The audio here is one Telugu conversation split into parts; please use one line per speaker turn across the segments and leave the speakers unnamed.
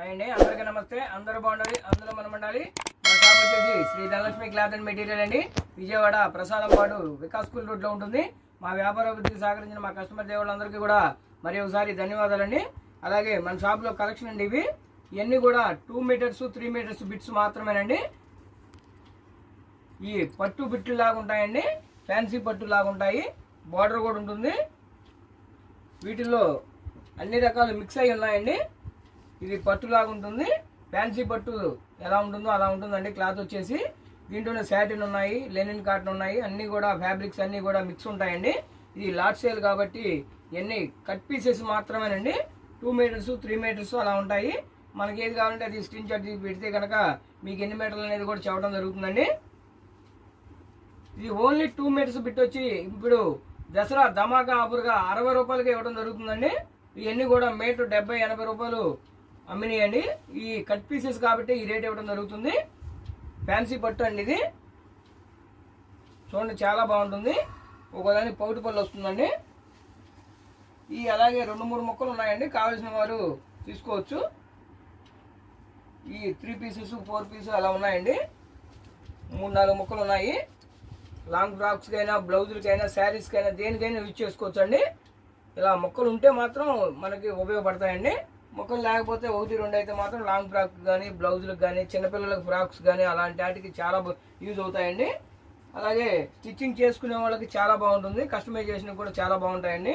అండి అందరికీ నమస్తే. అందరూ బాగుండాలి అందరూ మనం ఉండాలి మన షాప్ వచ్చేసి Sri Dhanalakshmi cloth and material అండి. విజయవాడ ప్రసాదంపాడు వికాస్ స్కూల్ రోడ్లో ఉంటుంది. మా వ్యాపార అభివృద్ధికి సహకరించిన మా కస్టమర్ దేవుళ్ళందరికీ కూడా మరి ఒకసారి ధన్యవాదాలండి. అలాగే మన షాప్లో కలెక్షన్ అండి ఇవి. ఇవన్నీ కూడా two metres three metres bits మాత్రమేనండి. ఈ పట్టు బిట్లు లాగా ఉంటాయండి. ఫ్యాన్సీ పట్టు లాగా ఉంటాయి. బార్డర్ కూడా ఉంటుంది. వీటిల్లో అన్ని రకాలు మిక్స్ అయి ఉన్నాయండి. ఇది పట్టు లాగా ఉంటుంది. ఫ్యాన్సీ పట్టు ఎలా ఉంటుందో అలా ఉంటుందండి. క్లాత్ వచ్చేసి దీంట్లోనే శాటిన్ ఉన్నాయి లెనిన్ కాటన్ ఉన్నాయి. అన్నీ కూడా ఫ్యాబ్రిక్స్ అన్నీ కూడా మిక్స్ ఉంటాయండి. ఇది లాట్ సేల్ కాబట్టి ఇవన్నీ కట్ పీసెస్ మాత్రమేనండి. టూ మీటర్స్ త్రీ మీటర్స్ అలా ఉంటాయి. మనకి ఏది కావాలంటే అది స్క్రీన్ షాట్ పెడితే కనుక మీకు ఎన్ని మీటర్లు అనేది కూడా చెప్పడం జరుగుతుందండి. ఇది ఓన్లీ టూ మీటర్స్ బిట్ వచ్చి ఇప్పుడు దసరా ధమాకా ఆఫర్గా అరవై రూపాయలకి ఇవ్వడం జరుగుతుందండి. ఇవన్నీ కూడా మీటర్ డెబ్బై ఎనభై రూపాయలు అమ్మినాయండి. ఈ కట్ పీసెస్ కాబట్టి ఈ రేట్ ఇవ్వడం జరుగుతుంది. ఫ్యాన్సీ పట్టు అండి ఇది. చూడండి చాలా బాగుంటుంది. ఒకదాని పౌటి పళ్ళు వస్తుందండి. ఈ అలాగే రెండు మూడు మొక్కలు ఉన్నాయండి. కావాల్సిన వారు తీసుకోవచ్చు. ఈ త్రీ పీసెస్ ఫోర్ పీసెస్ అలా ఉన్నాయండి. మూడు నాలుగు మొక్కలు ఉన్నాయి. లాంగ్ ఫ్రాక్స్కైనా అయినా బ్లౌజులకైనా శారీస్కి అయినా దేనికైనా యూజ్ చేసుకోవచ్చండి. ఇలా మొక్కలు ఉంటే మాత్రం మనకి ఉపయోగపడతాయండి. ముఖం లేకపోతే ఒకటి రెండు అయితే మాత్రం లాంగ్ ఫ్రాక్ కానీ బ్లౌజులకు కానీ చిన్నపిల్లలకు ఫ్రాక్స్ కానీ అలాంటి వాటికి చాలా యూజ్ అవుతాయండి. అలాగే స్టిచ్చింగ్ చేసుకునే వాళ్ళకి చాలా బాగుంటుంది. కస్టమైజేషన్ కూడా చాలా బాగుంటాయండి.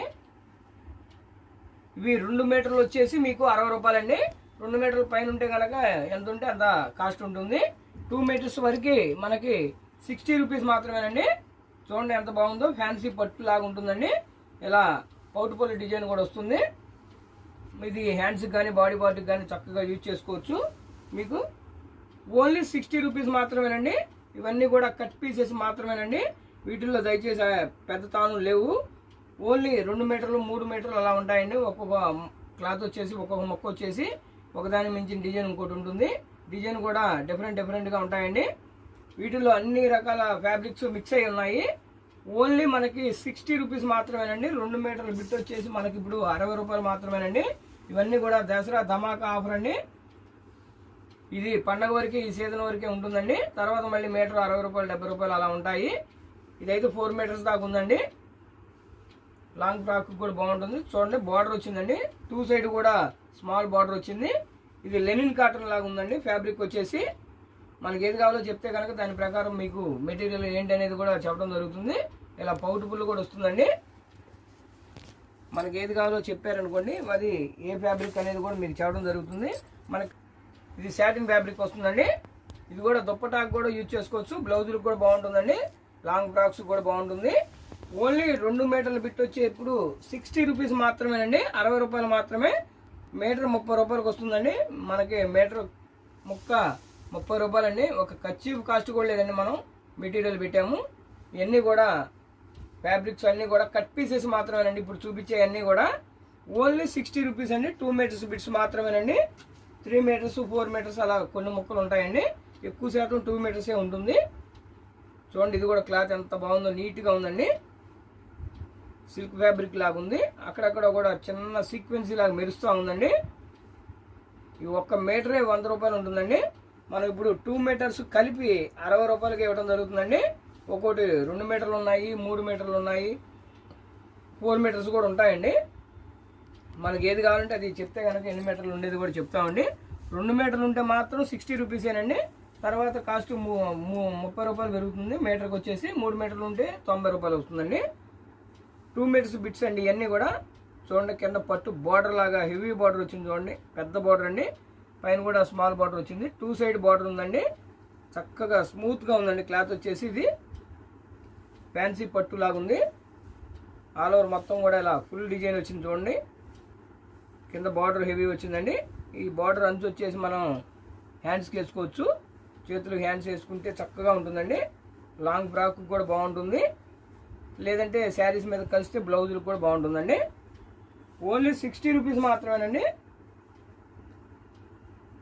ఇవి రెండు మీటర్లు వచ్చేసి మీకు అరవై రూపాయలండి. రెండు మీటర్ల పైన ఉంటే కనుక ఎంత ఉంటే అంత కాస్ట్ ఉంటుంది. టూ మీటర్స్ వరకు మనకి సిక్స్టీ రూపీస్ మాత్రమేనండి. చూడండి ఎంత బాగుందో. ఫ్యాన్సీ పట్టు లాగా ఉంటుందండి. ఇలా పౌటుపల్లి డిజైన్ కూడా వస్తుంది. ఇది హ్యాండ్స్కి కానీ బాడీ పార్ట్కి కానీ చక్కగా యూజ్ చేసుకోవచ్చు. మీకు ఓన్లీ సిక్స్టీ రూపీస్ మాత్రమేనండి. ఇవన్నీ కూడా కట్ పీసెస్ మాత్రమేనండి. వీటిల్లో దయచేసి పెద్ద తాను లేవు. ఓన్లీ రెండు మీటర్లు మూడు మీటర్లు అలా ఉంటాయండి. ఒక్కొక్క క్లాత్ వచ్చేసి ఒక్కొక్క మొక్క వచ్చేసి ఒకదాని మించిన డిజైన్ ఇంకోటి ఉంటుంది. డిజైన్ కూడా డిఫరెంట్ డిఫరెంట్గా ఉంటాయండి. వీటిల్లో అన్ని రకాల ఫ్యాబ్రిక్స్ మిక్స్ అయి ఉన్నాయి. ఓన్లీ మనకి సిక్స్టీ రూపీస్ మాత్రమేనండి. రెండు మీటర్ల బిట్ వచ్చేసి మనకి ఇప్పుడు అరవై రూపాయలు మాత్రమేనండి. ఇవన్నీ కూడా దసరా ధమాకా ఆఫర్ అండి. ఇది పండగ వరకే ఈ సీజన్ వరకే ఉంటుందండి. తర్వాత మళ్ళీ మీటర్ అరవై రూపాయలు డెబ్బై రూపాయలు అలా ఉంటాయి. ఇదైతే ఫోర్ మీటర్స్ దాకా ఉందండి. లాంగ్ ఫ్రాక్ కూడా బాగుంటుంది. చూడండి బార్డర్ వచ్చిందండి. టూ సైడ్ కూడా స్మాల్ బార్డర్ వచ్చింది. ఇది లెనిన్ కాటన్ లాగా ఉందండి. ఫ్యాబ్రిక్ వచ్చేసి మనకి ఏది కావాలో చెప్తే కనుక దాని ప్రకారం మీకు మెటీరియల్ ఏంటి అనేది కూడా చెప్పడం జరుగుతుంది. ఇలా పౌట్ పుల్లు కూడా వస్తుందండి. మనకి ఏది కావాలో చెప్పారనుకోండి అది ఏ ఫ్యాబ్రిక్ అనేది కూడా మీకు చెప్పడం జరుగుతుంది. మనకి ఇది శాటిన్ ఫ్యాబ్రిక్ వస్తుందండి. ఇది కూడా దుప్పటాకు కూడా యూజ్ చేసుకోవచ్చు. బ్లౌజులకు కూడా బాగుంటుందండి. లాంగ్ ఫ్రాక్స్ కూడా బాగుంటుంది. ఓన్లీ రెండు మీటర్ల బిట్ వచ్చి ఇప్పుడు సిక్స్టీ రూపీస్ మాత్రమేనండి. అరవై రూపాయలు మాత్రమే. మీటర్ ముప్పై రూపాయలకు వస్తుందండి. మనకి మీటర్ ముక్క ముప్పై రూపాయలండి. ఒక ఖర్చు కాస్ట్ కూడా లేదండి మనం. మెటీరియల్ పెట్టాము. ఇవన్నీ కూడా ఫ్యాబ్రిక్స్ అన్నీ కూడా కట్ పీసెస్ మాత్రమేనండి. ఇప్పుడు చూపించే అన్నీ కూడా ఓన్లీ సిక్స్టీ రూపీస్ అండి. టూ మీటర్స్ బిట్స్ మాత్రమేనండి. త్రీ మీటర్స్ ఫోర్ మీటర్స్ అలా కొన్ని ముక్కలు ఉంటాయండి. ఎక్కువ శాతం టూ మీటర్సే ఉంటుంది. చూడండి ఇది కూడా క్లాత్ ఎంత బాగుందో నీట్గా ఉందండి. సిల్క్ ఫ్యాబ్రిక్ లాగా ఉంది. అక్కడక్కడ కూడా చిన్న సీక్వెన్సీ లాగా మెరుస్తూ ఉందండి. ఈ ఒక్క మీటరే వంద రూపాయలు ఉంటుందండి. మనం ఇప్పుడు టూ మీటర్స్ కలిపి అరవై రూపాయలకి ఇవ్వడం జరుగుతుందండి. ఒక్కోటి రెండు మీటర్లు ఉన్నాయి మూడు మీటర్లు ఉన్నాయి ఫోర్ మీటర్స్ కూడా ఉంటాయండి. మనకి ఏది కావాలంటే అది చెప్తే కనుక ఎన్ని మీటర్లు ఉండేది కూడా చెప్తామండి. రెండు మీటర్లు ఉంటే మాత్రం సిక్స్టీ రూపీసేనండి తర్వాత కాస్ట్ ముప్పై రూపాయలు పెరుగుతుంది. మీటర్కి వచ్చేసి మూడు మీటర్లు ఉంటే తొంభై రూపాయలు వస్తుందండి. టూ మీటర్స్ బిట్స్ అండి ఇవన్నీ కూడా. చూడండి కింద పట్టు బార్డర్ లాగా హెవీ బార్డర్ వచ్చింది చూడండి. పెద్ద బార్డర్ అండి. పైన కూడా స్మాల్ బార్డర్ వచ్చింది. టూ సైడ్ బార్డర్ ఉందండి. చక్కగా స్మూత్గా ఉందండి క్లాత్ వచ్చేసి ఇది. ఫ్యాన్సీ పట్టు లాగా ఉంది ఆల్ ఓవర్ మొత్తం కూడా ఇలా ఫుల్ డిజైన్ వచ్చింది చూడండి. కింద బార్డర్ హెవీ వచ్చిందండి. ఈ బార్డర్ అంచు వచ్చేసి మనం హ్యాండ్స్కి వేసుకోవచ్చు. చేతులు హ్యాండ్స్ వేసుకుంటే చక్కగా ఉంటుందండి. లాంగ్ ఫ్రాక్ కూడా బాగుంటుంది. లేదంటే శారీస్ మీద కలిస్తే బ్లౌజులు కూడా బాగుంటుందండి. ఓన్లీ సిక్స్టీ రూపీస్ మాత్రమేనండి.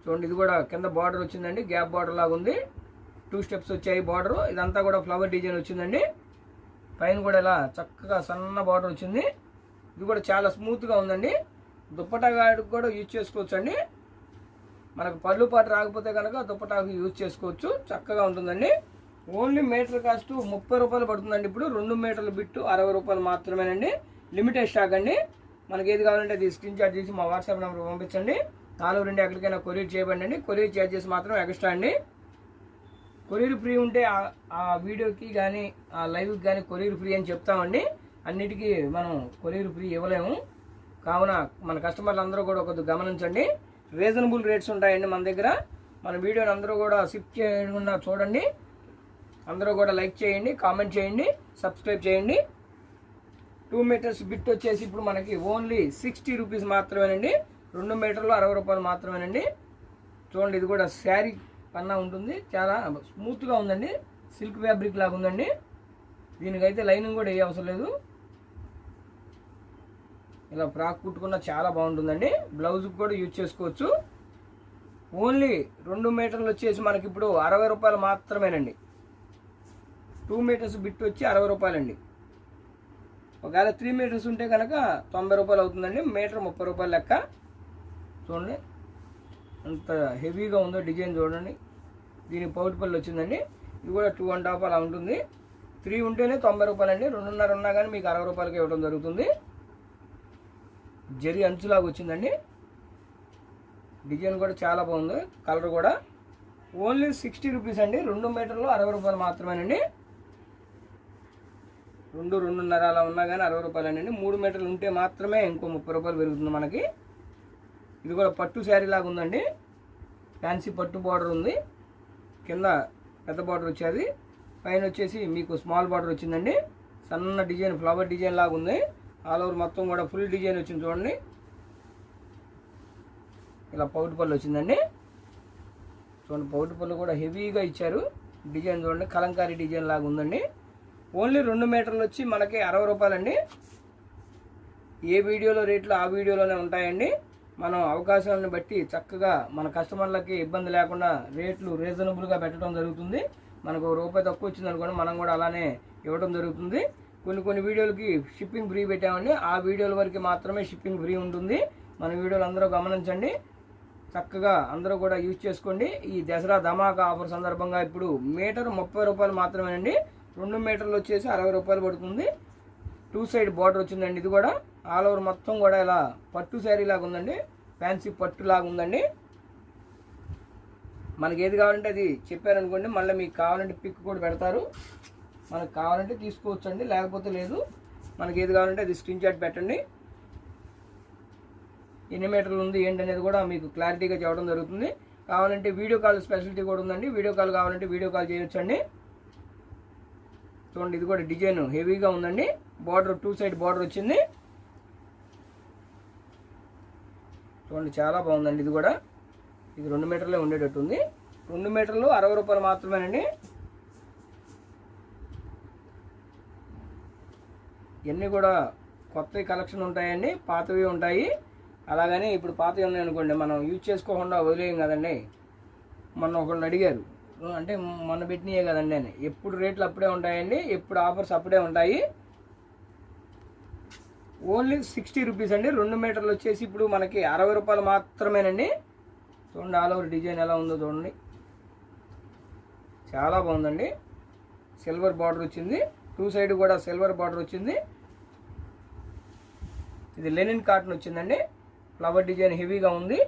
చూడండి ఇది కూడా కింద బార్డర్ వచ్చిందండి. గ్యాప్ బార్డర్ లాగా ఉంది టూ స్టెప్స్ వచ్చాయి బార్డర్ ఇదంతా కూడా ఫ్లవర్ డిజైన్ వచ్చిందండి. పైన కూడా ఇలా చక్కగా సన్న బార్డర్ వచ్చింది. ఇది కూడా చాలా స్మూత్గా ఉందండి. దుప్పటా గాడికి కూడా యూజ్ చేసుకోవచ్చు అండి మనకు పళ్ళు పాటు రాకపోతే కనుక దుప్పటాకు యూజ్ చేసుకోవచ్చు. చక్కగా ఉంటుందండి. ఓన్లీ మీటర్ కాస్ట్ ముప్పై రూపాయలు పడుతుందండి ఇప్పుడు. రెండు మీటర్ల బిట్టు అరవై రూపాయలు మాత్రమేనండి. లిమిటెడ్ స్టాక్ అండి. మనకి ఏది కావాలంటే అది స్క్రీన్ షాట్ చేసి మా వాట్సాప్ నెంబర్ పంపించండి. నాలుగు రెండు ఎక్కడికైనా కొరియర్ చేయబండి అండి కొరియర్ చార్జెస్ మాత్రం ఎక్స్ట్రా అండి. కొరియర్ ఫ్రీ ఉంటే ఆ- వీడియోకి కానీ ఆ లైవ్కి కానీ కొరియర్ ఫ్రీ అని చెప్తామండి. అన్నిటికీ మనం కొరియర్ ఫ్రీ ఇవ్వలేము. కావున మన కస్టమర్లు అందరూ కూడా ఒక గమనించండి. రీజనబుల్ రేట్స్ ఉంటాయండి మన దగ్గర. మన వీడియోని అందరూ కూడా స్కిప్ చేయకుండా చూడండి. అందరూ కూడా లైక్ చేయండి కామెంట్ చేయండి సబ్స్క్రైబ్ చేయండి. టూ మీటర్స్ బిట్ వచ్చేసి ఇప్పుడు మనకి ఓన్లీ సిక్స్టీ రూపీస్ మాత్రమేనండి. రెండు మీటర్లు అరవై రూపాయలు మాత్రమేనండి. చూడండి ఇది కూడా శారీ కన్నా ఉంటుంది. చాలా స్మూత్గా ఉందండి. సిల్క్ ఫ్యాబ్రిక్ లాగా ఉందండి. దీనికైతే లైనింగ్ కూడా ఏ అవసరం లేదు. ఇలా ఫ్రాక్ కుట్టుకున్న చాలా బాగుంటుందండి. బ్లౌజ్కి కూడా యూజ్ చేసుకోవచ్చు. ఓన్లీ రెండు మీటర్లు వచ్చేసి మనకి ఇప్పుడు అరవై రూపాయలు మాత్రమేనండి. టూ మీటర్స్ బిట్ వచ్చి అరవై రూపాయలండి. ఒకవేళ త్రీ మీటర్స్ ఉంటే కనుక తొంభై రూపాయలు అవుతుందండి. మీటర్ ముప్పై రూపాయలు లెక్క. చూడండి. అంత హెవీగా ఉందో డిజైన్ చూడండి. దీనికి పౌట్ పళ్ళు వచ్చిందండి. ఇది కూడా టూ అండ్ హాఫ్ అలా ఉంటుంది. త్రీ ఉంటేనే తొంభై రూపాయలు అండి రెండున్నర ఉన్నా కానీ మీకు అరవై రూపాయలకి ఇవ్వడం జరుగుతుంది. జరి అంచులాగా వచ్చిందండి. డిజైన్ కూడా చాలా బాగుంది. కలర్ కూడా. ఓన్లీ సిక్స్టీ రూపీస్ అండి. రెండు మీటర్లు అరవై రూపాయలు మాత్రమేనండి. రెండు రెండున్నర అలా ఉన్నా కానీ అరవై రూపాయలు అండి మూడు మీటర్లు ఉంటే మాత్రమే ఇంకో ముప్పై రూపాయలు పెరుగుతుంది మనకి. ఇది కూడా పట్టు శారీ లాగా ఉందండి. ఫ్యాన్సీ పట్టు బార్డర్ ఉంది. కింద పెద్ద బార్డర్ వచ్చేది. పైన వచ్చేసి మీకు స్మాల్ బార్డర్ వచ్చిందండి. సన్న డిజైన్ ఫ్లవర్ డిజైన్ లాగా ఉంది. ఆల్ ఓవర్ మొత్తం కూడా ఫుల్ డిజైన్ వచ్చింది చూడండి. ఇలా పౌటి పళ్ళు వచ్చిందండి. చూడండి పౌటి పళ్ళు కూడా హెవీగా ఇచ్చారు. డిజైన్ చూడండి కలంకారీ డిజైన్ లాగా ఉందండి. ఓన్లీ రెండు మీటర్లు వచ్చి మనకి అరవై రూపాయలండి. ఏ వీడియోలో రేట్లు ఆ వీడియోలోనే ఉంటాయండి. మనం అవకాశాలను బట్టి చక్కగా మన కస్టమర్లకి ఇబ్బంది లేకుండా రేట్లు రీజనబుల్గా పెట్టడం జరుగుతుంది. మనకు రూపాయి తక్కువ వచ్చింది అనుకోండి మనం కూడా అలానే ఇవ్వడం జరుగుతుంది. కొన్ని కొన్ని వీడియోలకి షిప్పింగ్ ఫ్రీ పెట్టామండి. ఆ వీడియోల వరకు మాత్రమే షిప్పింగ్ ఫ్రీ ఉంటుంది. మన వీడియోలు అందరూ గమనించండి. చక్కగా అందరూ కూడా యూజ్ చేసుకోండి. ఈ దసరా ధమాకా ఆఫర్ సందర్భంగా ఇప్పుడు మీటర్ ముప్పై రూపాయలు మాత్రమేనండి. రెండు మీటర్లు వచ్చేసి అరవై రూపాయలు పడుతుంది. టూ సైడ్ బార్డర్ వచ్చిందండి ఇది కూడా. ఆల్ ఓవర్ మొత్తం కూడా ఇలా పట్టు శారీ లాగా ఉందండి. ఫ్యాన్సీ పట్టు లాగా ఉందండి. మనకి ఏది కావాలంటే అది చెప్పారనుకోండి మళ్ళీ మీకు కావాలంటే పిక్ కూడా పెడతారు. మనకు కావాలంటే తీసుకోవచ్చు అండి లేకపోతే లేదు. మనకి ఏది కావాలంటే అది స్క్రీన్ షాట్ పెట్టండి. ఎన్ని మీటర్లు ఉంది ఏంటనేది కూడా మీకు క్లారిటీగా చెప్పడం జరుగుతుంది. కావాలంటే వీడియో కాల్ స్పెషాలిటీ కూడా ఉందండి. వీడియో కాల్ కావాలంటే వీడియో కాల్ చేయొచ్చు అండి చూడండి ఇది కూడా డిజైన్ హెవీగా ఉందండి. బార్డర్ టూ సైడ్ బార్డర్ వచ్చింది. చూడండి చాలా బాగుందండి ఇది కూడా. ఇది రెండు మీటర్లే ఉండేటట్టు ఉంది. రెండు మీటర్లు అరవై రూపాయలు మాత్రమేనండి. ఇవన్నీ కూడా కొత్తవి కలెక్షన్ ఉంటాయండి పాతవి ఉంటాయి. అలాగని ఇప్పుడు పాతవి ఉన్నాయి అనుకోండి మనం యూజ్ చేసుకోకుండా వదిలేయం కదండి. మొన్న ఒకళ్ళు అడిగారు అంటే మొన్న పెట్టినయే కదండి అని. ఎప్పుడు రేట్లు అప్పుడే ఉంటాయండి ఎప్పుడు ఆఫర్స్ అప్పుడే ఉంటాయి. ఓన్లీ సిక్స్టీ రూపీస్ అండి. రెండు మీటర్లు వచ్చేసి ఇప్పుడు మనకి అరవై రూపాయలు మాత్రమేనండి. చూడండి ఆల్ ఓవర్ డిజైన్ ఎలా ఉందో చూడండి. చాలా బాగుందండి. సిల్వర్ బార్డర్ వచ్చింది. టూ సైడ్ కూడా సిల్వర్ బార్డర్ వచ్చింది. ఇది లెనిన్ కాటన్ వచ్చిందండి. ఫ్లవర్ డిజైన్ హెవీగా ఉంది.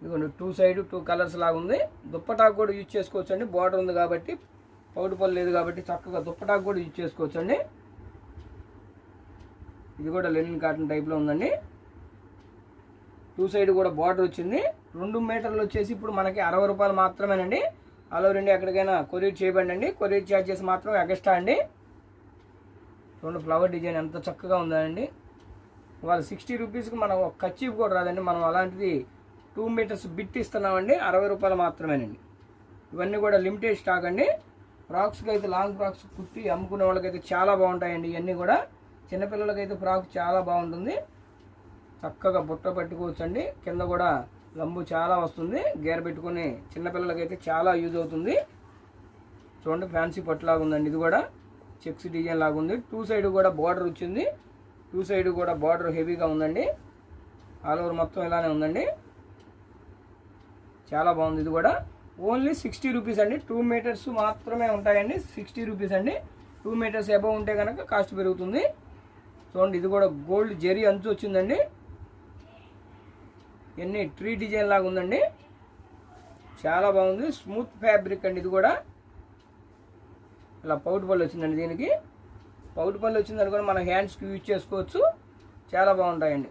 ఇదిగోండి టూ సైడ్ టూ కలర్స్ లాగా ఉంది. దుప్పటాకు కూడా యూజ్ చేసుకోవచ్చండి. బార్డర్ ఉంది కాబట్టి పౌడు పళ్ళు లేదు కాబట్టి చక్కగా దుప్పటాకు కూడా యూజ్ చేసుకోవచ్చండి. ఇది కూడా లెనిన్ కాటన్ టైప్లో ఉందండి. టూ సైడ్ కూడా బార్డర్ వచ్చింది. రెండు మీటర్లు వచ్చేసి ఇప్పుడు మనకి అరవై రూపాయలు మాత్రమేనండి. ఆల్ ఓవర్ ఇండియా ఎక్కడికైనా కొరియర్ చేయబండి అండి కొరియర్ ఛార్జెస్ మాత్రం ఎక్స్ట్రా అండి. రెండు ఫ్లవర్ డిజైన్ ఎంత చక్కగా ఉందండి. వాళ్ళు సిక్స్టీ రూపీస్కి మనం ఒక కచ్చీఫ్ కూడా రాదండి. మనం అలాంటిది టూ మీటర్స్ బిట్ ఇస్తున్నామండి. అరవై రూపాయలు మాత్రమేనండి. ఇవన్నీ కూడా లిమిటెడ్ స్టాక్ అండి. ఫ్రాక్స్కి అయితే లాంగ్ ఫ్రాక్స్ కుట్టి అమ్ముకునే వాళ్ళకైతే చాలా బాగుంటాయండి ఇవన్నీ కూడా. చిన్నపిల్లలకైతే ఫ్రాక్ చాలా బాగుంటుంది. చక్కగా బుట్ట పెట్టుకోవచ్చు అండి కింద కూడా లంబు చాలా వస్తుంది. గేర పెట్టుకుని చిన్నపిల్లలకైతే చాలా యూజ్ అవుతుంది. చూడండి ఫ్యాన్సీ పట్టులాగా ఉందండి ఇది కూడా. చెక్స్ డిజైన్ లాగా ఉంది. టూ సైడ్ కూడా బార్డర్ వచ్చింది. టూ సైడ్ కూడా బార్డర్ హెవీగా ఉందండి. ఆల్ ఓవర్ మొత్తం ఇలానే ఉందండి. చాలా బాగుంది ఇది కూడా. ఓన్లీ సిక్స్టీ రూపీస్ అండి. టూ మీటర్స్ మాత్రమే ఉంటాయండి. సిక్స్టీ రూపీస్ అండి. టూ మీటర్స్ అబవ్ ఉంటే కనుక కాస్ట్ పెరుగుతుంది. చూడండి ఇది కూడా గోల్డ్ జెరీ అంచు వచ్చిందండి. ఎన్ని ట్రీ డిజైన్ లాగా ఉందండి. చాలా బాగుంది. స్మూత్ ఫ్యాబ్రిక్ అండి ఇది కూడా. ఇలా పౌట్ పళ్ళు వచ్చిందండి దీనికి. పౌట్ పళ్ళు వచ్చిందని కూడా మన హ్యాండ్స్కి యూజ్ చేసుకోవచ్చు. చాలా బాగుంటాయండి.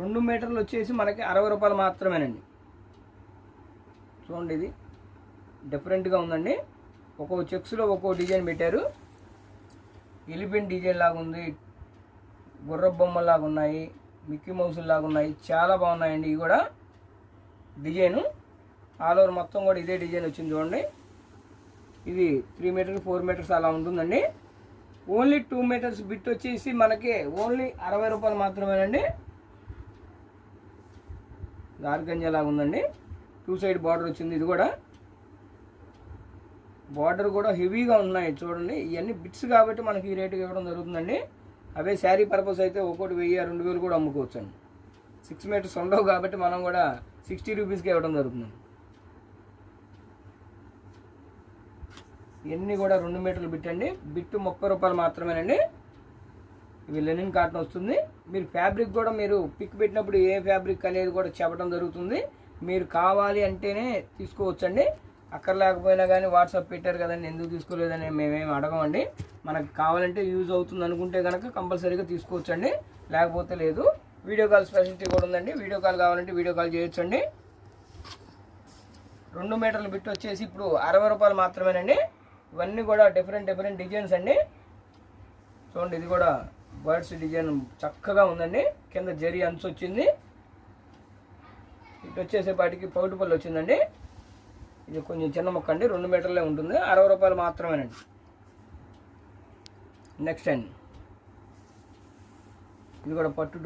రెండు మీటర్లు వచ్చేసి మనకి అరవై రూపాయలు మాత్రమేనండి. చూడండి ఇది డిఫరెంట్గా ఉందండి. ఒక్కో చెక్స్లో ఒక్కో డిజైన్ పెట్టారు. ఎలిఫెంట్ డిజైన్ లాగా ఉంది గుర్ర బొమ్మలాగా ఉన్నాయి మిక్కీ మౌస్ లాగా ఉన్నాయి చాలా బాగున్నాయండి. ఇవి కూడా డిజైను. ఆల్ ఓవర్ మొత్తం కూడా ఇదే డిజైన్ వచ్చింది చూడండి. ఇది త్రీ మీటర్స్ ఫోర్ మీటర్స్ అలా ఉంటుందండి. ఓన్లీ టూ మీటర్స్ బిట్ వచ్చేసి మనకి ఓన్లీ అరవై రూపాయలు మాత్రమేనండి. గార్గంజా లాగా ఉందండి. టూ సైడ్ బార్డర్ వచ్చింది ఇది కూడా. బార్డర్ కూడా హెవీగా ఉన్నాయి చూడండి. ఇవన్నీ బిట్స్ కాబట్టి మనకి ఈ రేటుకి ఇవ్వడం జరుగుతుందండి. అవే శారీ పర్పస్ అయితే ఒక్కోటి వెయ్యి రెండు వేలు కూడా అమ్ముకోవచ్చు అండి సిక్స్ మీటర్స్ ఉండవు కాబట్టి మనం కూడా సిక్స్టీ రూపీస్కి ఇవ్వడం జరుగుతుంది. ఇవన్నీ కూడా రెండు మీటర్లు బిట్ అండి. బిట్టు ముప్పై రూపాయలు మాత్రమేనండి. ఇవి లెనిన్ కాటన్ వస్తుంది. మీరు ఫ్యాబ్రిక్ కూడా మీరు పిక్ పెట్టినప్పుడు ఏ ఫ్యాబ్రిక్ అనేది కూడా చెప్పడం జరుగుతుంది. మీరు కావాలి అంటేనే తీసుకోవచ్చండి. అక్కడ లేకపోయినా కానీ వాట్సాప్ పెట్టారు కదండి ఎందుకు తీసుకోలేదని మేమేమి అడగమండి. మనకు కావాలంటే యూజ్ అవుతుంది అనుకుంటే కనుక కంపల్సరీగా తీసుకోవచ్చండి. లేకపోతే లేదు. వీడియో కాల్ ఫెసిలిటీ కూడా ఉందండి. వీడియో కాల్ కావాలంటే వీడియో కాల్ చేయొచ్చండి. రెండు మీటర్లు బిట్ వచ్చేసి ఇప్పుడు అరవై రూపాయలు మాత్రమేనండి. ఇవన్నీ కూడా డిఫరెంట్ డిఫరెంట్ డిజైన్స్ అండి. చూడండి ఇది కూడా బర్డ్స్ డిజైన్ చక్కగా ఉందండి. కింద జరి అంచు వచ్చింది. ఇటు వచ్చేసేపాటికి పౌటు పళ్ళు వచ్చిందండి. ఇది కొంచెం చిన్న మొక్క అండి రెండు మీటర్లే ఉంటుంది. అరవై రూపాయలు మాత్రమేనండి. నెక్స్ట్ అండి. ఇది కూడా పట్టు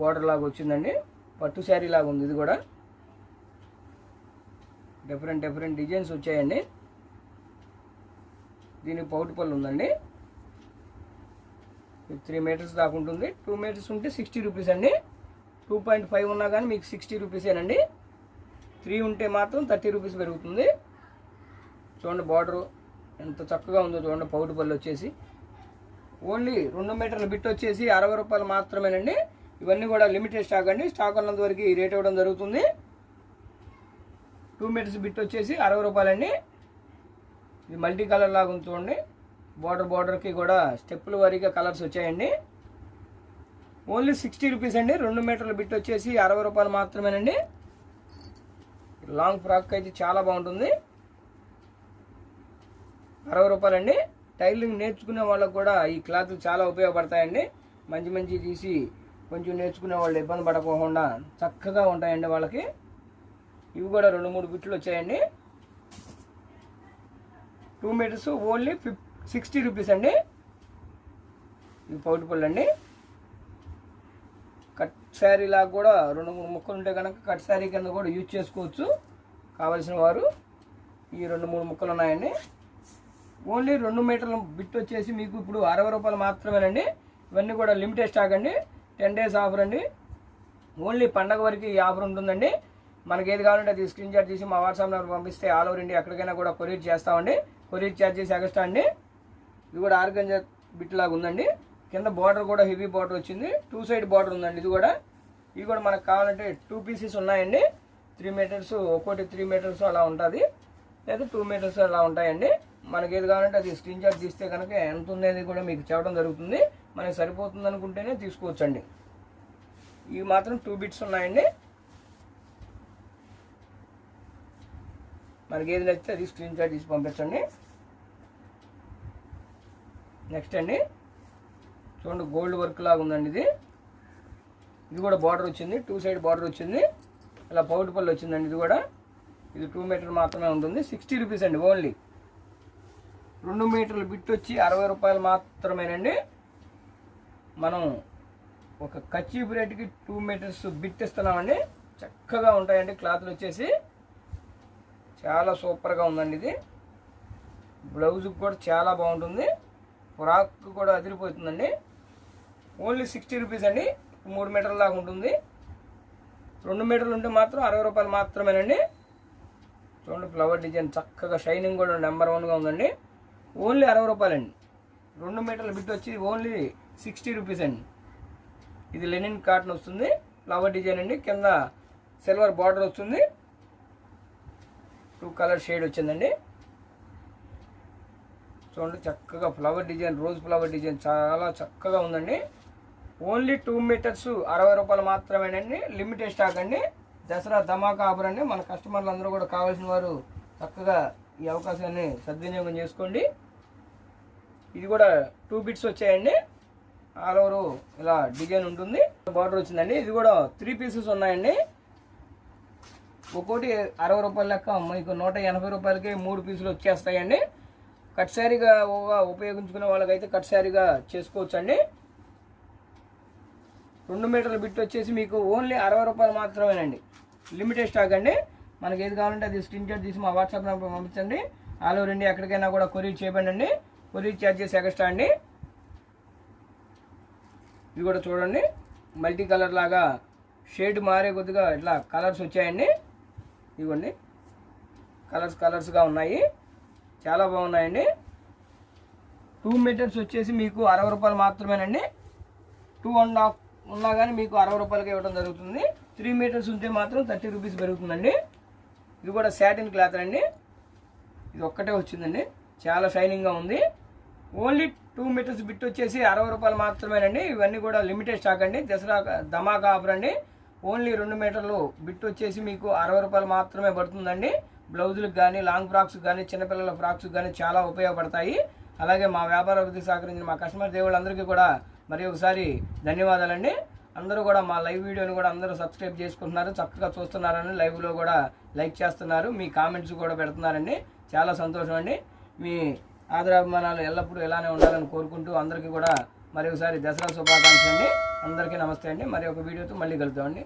బార్డర్ లాగా వచ్చిందండి. పట్టు శారీ లాగా ఉంది ఇది కూడా. డిఫరెంట్ డిఫరెంట్ డిజైన్స్ వచ్చాయండి. దీనికి పౌటు పళ్ళు ఉందండి. త్రీ మీటర్స్ దాకా ఉంటుంది. టూ మీటర్స్ ఉంటే సిక్స్టీ రూపీస్ అండి. టూ పాయింట్ ఫైవ్ ఉన్నా కానీ మీకు సిక్స్టీ రూపీసేనండి త్రీ ఉంటే మాత్రం థర్టీ రూపీస్ పెరుగుతుంది. చూడండి బార్డరు ఎంత చక్కగా ఉందో చూడండి పౌటు పళ్ళు వచ్చేసి. ఓన్లీ రెండు మీటర్ల బిట్ వచ్చేసి అరవై రూపాయలు మాత్రమేనండి. ఇవన్నీ కూడా లిమిటెడ్ స్టాక్ అండి. స్టాక్ ఉన్నంత వరకు ఈ రేట్ ఇవ్వడం జరుగుతుంది. టూ మీటర్స్ బిట్ వచ్చేసి అరవై రూపాయలండి. ఇది మల్టీ కలర్ లాగా ఉంది చూడండి. బార్డర్ బార్డర్కి కూడా స్టెప్పుల వారీగా కలర్స్ వచ్చాయండి. ఓన్లీ సిక్స్టీ రూపీస్ అండి. రెండు మీటర్ల బిట్ వచ్చేసి అరవై రూపాయలు మాత్రమేనండి. లాంగ్ ఫ్రాక్ అయితే చాలా బాగుంటుంది. అరవై రూపాయలండి. టైలింగ్ నేర్చుకునే వాళ్ళకు కూడా ఈ క్లాత్లు చాలా ఉపయోగపడతాయండి. మంచి మంచి తీసి కొంచెం నేర్చుకునే వాళ్ళు ఇబ్బంది పడకోకుండా చక్కగా ఉంటాయండి వాళ్ళకి. ఇవి కూడా రెండు మూడు బిట్లు వచ్చాయండి. టూ మీటర్స్ ఓన్లీ ఫిఫ్ సిక్స్టీ రూపీస్ అండి. ఇవి పౌటి పళ్ళు అండి శారీ లాగా కూడా రెండు మూడు ముక్కలు ఉంటే కనుక కట్ శారీ కింద కూడా యూజ్ చేసుకోవచ్చు. కావలసిన వారు ఈ రెండు మూడు ముక్కలు ఉన్నాయండి. ఓన్లీ రెండు మీటర్ల బిట్ వచ్చేసి మీకు ఇప్పుడు అరవై రూపాయలు మాత్రమేనండి. ఇవన్నీ కూడా లిమిటెడ్ స్టాక్ అండి. టెన్ డేస్ ఆఫర్ అండి. ఓన్లీ పండగ వరకు ఈ ఆఫర్ ఉంటుందండి. మనకి ఏది కావాలంటే అది స్క్రీన్ షాట్ తీసి మా వాట్సాప్ నెంబర్ పంపిస్తే ఆల్ ఓవర్ ఇండియా ఎక్కడికైనా కూడా కొరియర్ చేస్తామండి. కొరియర్ ఛార్జెస్ ఎగస్టా అండి. ఇది కూడా ఆర్గంజా బిట్ లాగా ఉందండి. కింద బార్డర్ కూడా హెవీ బార్డర్ వచ్చింది. టూ సైడ్ బార్డర్ ఉందండి ఇది కూడా. ఇవి కూడా మనకు కావాలంటే టూ పీసెస్ ఉన్నాయండి. త్రీ మీటర్స్ ఒక్కోటి త్రీ మీటర్స్ అలా ఉంటుంది. లేదా టూ మీటర్స్ అలా ఉంటాయండి. మనకి ఏది కావాలంటే అది స్క్రీన్ షాట్ తీస్తే కనుక ఎంత ఉంది కూడా మీకు చెప్పడం జరుగుతుంది. మనకి సరిపోతుంది అనుకుంటేనే తీసుకోవచ్చండి. ఇవి మాత్రం టూ బిట్స్ ఉన్నాయండి. మనకి ఏది నచ్చితే అది స్క్రీన్ షాట్ తీసి పంపించండి. నెక్స్ట్ అండి. చూడండి గోల్డ్ వర్క్ లాగా ఉందండి ఇది. ఇది కూడా బార్డర్ వచ్చింది టూ సైడ్ బార్డర్ వచ్చింది. ఇలా పౌటు పళ్ళు వచ్చిందండి ఇది కూడా. ఇది టూ మీటర్ మాత్రమే ఉంటుంది. సిక్స్టీ రూపీస్ అండి ఓన్లీ రెండు మీటర్లు బిట్ వచ్చి అరవై రూపాయలు మాత్రమేనండి. మనం ఒక కచ్చీపు రేటుకి టూ మీటర్స్ బిట్ ఇస్తున్నామండి. చక్కగా ఉంటాయండి క్లాత్లు వచ్చేసి. చాలా సూపర్గా ఉందండి ఇది. బ్లౌజ్కి కూడా చాలా బాగుంటుంది. ఫ్రాక్ కూడా అదిరిపోతుందండి. ఓన్లీ సిక్స్టీ రూపీస్ అండి. మూడు మీటర్ల దాకా ఉంటుంది. రెండు మీటర్లు ఉంటే మాత్రం అరవై రూపాయలు మాత్రమేనండి. చూడండి ఫ్లవర్ డిజైన్ చక్కగా షైనింగ్ కూడా నెంబర్ వన్గా ఉందండి. ఓన్లీ అరవై రూపాయలండి. రెండు మీటర్ల బిట్ వచ్చి ఓన్లీ సిక్స్టీ రూపీస్ అండి. ఇది లెనిన్ కాటన్ వస్తుంది. ఫ్లవర్ డిజైన్ అండి. కింద సిల్వర్ బార్డర్ వస్తుంది. టూ కలర్ షేడ్ వచ్చిందండి. చూడండి చక్కగా flower design rose flower design చాలా చక్కగా ఉందండి. ఓన్లీ టూ మీటర్స్ అరవై రూపాయలు మాత్రమేనండి. లిమిటెడ్ స్టాక్ అండి. దసరా ధమాకా ఆఫర్ అండి. మన కస్టమర్లు అందరూ కూడా కావాల్సిన వారు చక్కగా ఈ అవకాశాన్ని సద్వినియోగం చేసుకోండి. ఇది కూడా టూ బిట్స్ వచ్చాయండి. ఆల్ ఓవర్ ఇలా డిజైన్ ఉంటుంది. బార్డర్ వచ్చిందండి. ఇది కూడా త్రీ పీసెస్ ఉన్నాయండి. ఒక్కోటి అరవై రూపాయల లెక్క మీకు నూట ఎనభై రూపాయలకి మూడు పీసులు వచ్చేస్తాయండి. కట్ శారీగా ఉపయోగించుకునే వాళ్ళకైతే కట్ శారీగా చేసుకోవచ్చు అండి రెండు మీటర్ల బిట్ వచ్చేసి మీకు ఓన్లీ అరవై రూపాయలు మాత్రమేనండి. లిమిటెడ్ స్టాక్ అండి. మనకి ఏది కావాలంటే అది స్క్రీన్ షాట్ తీసి మా వాట్సాప్ నెంబర్ పంపించండి. ఆల్ ఓవర్ ఇండియా ఎక్కడికైనా కూడా కొరియర్ చేయబండి కొరియర్ ఛార్జెస్ ఎక్స్ట్రా అండి. ఇవి కూడా చూడండి. మల్టీ కలర్ లాగా షేడ్ మారే కొద్దిగా ఇట్లా కలర్స్ వచ్చాయండి. ఇవ్వండి కలర్స్ కలర్స్గా ఉన్నాయి. చాలా బాగున్నాయండి. టూ మీటర్స్ వచ్చేసి మీకు అరవై రూపాయలు మాత్రమేనండి. టూ అండ్ హాఫ్ ఉన్నా కానీ మీకు అరవై రూపాయలకి ఇవ్వడం జరుగుతుంది. త్రీ మీటర్స్ ఉంటే మాత్రం థర్టీ రూపీస్ పెరుగుతుందండి. ఇది కూడా శాటిన్ క్లాత్ అండి. ఇది ఒక్కటే వచ్చిందండి. చాలా షైనింగ్గా ఉంది. ఓన్లీ టూ మీటర్స్ బిట్ వచ్చేసి అరవై రూపాయలు మాత్రమేనండి. ఇవన్నీ కూడా లిమిటెడ్ స్టాక్ అండి. దసరా ధమాకా ఆఫర్ అండి. ఓన్లీ రెండు మీటర్లు బిట్ వచ్చేసి మీకు అరవై రూపాయలు మాత్రమే పడుతుందండి. బ్లౌజులకు కానీ లాంగ్ ఫ్రాక్స్ కానీ చిన్నపిల్లల ఫ్రాక్స్ కానీ చాలా ఉపయోగపడతాయి. అలాగే మా వ్యాపార అభివృద్ధికి సహకరించిన మా కస్టమర్ దేవుళ్ళందరికీ కూడా మరి ఒకసారి ధన్యవాదాలండి. అందరూ కూడా మా లైవ్ వీడియోని కూడా అందరూ సబ్స్క్రైబ్ చేసుకుంటున్నారు చక్కగా చూస్తున్నారని లైవ్లో కూడా లైక్ చేస్తున్నారు మీ కామెంట్స్ కూడా పెడుతున్నారండి. చాలా సంతోషం అండి. మీ ఆదరాభిమానాలు ఎల్లప్పుడూ ఇలానే ఉండాలని కోరుకుంటూ అందరికీ కూడా మరి ఒకసారి దసరా శుభాకాంక్షలు అండి అందరికీ నమస్తే అండి. మరి ఒక వీడియోతో మళ్ళీ కలుద్దామండి.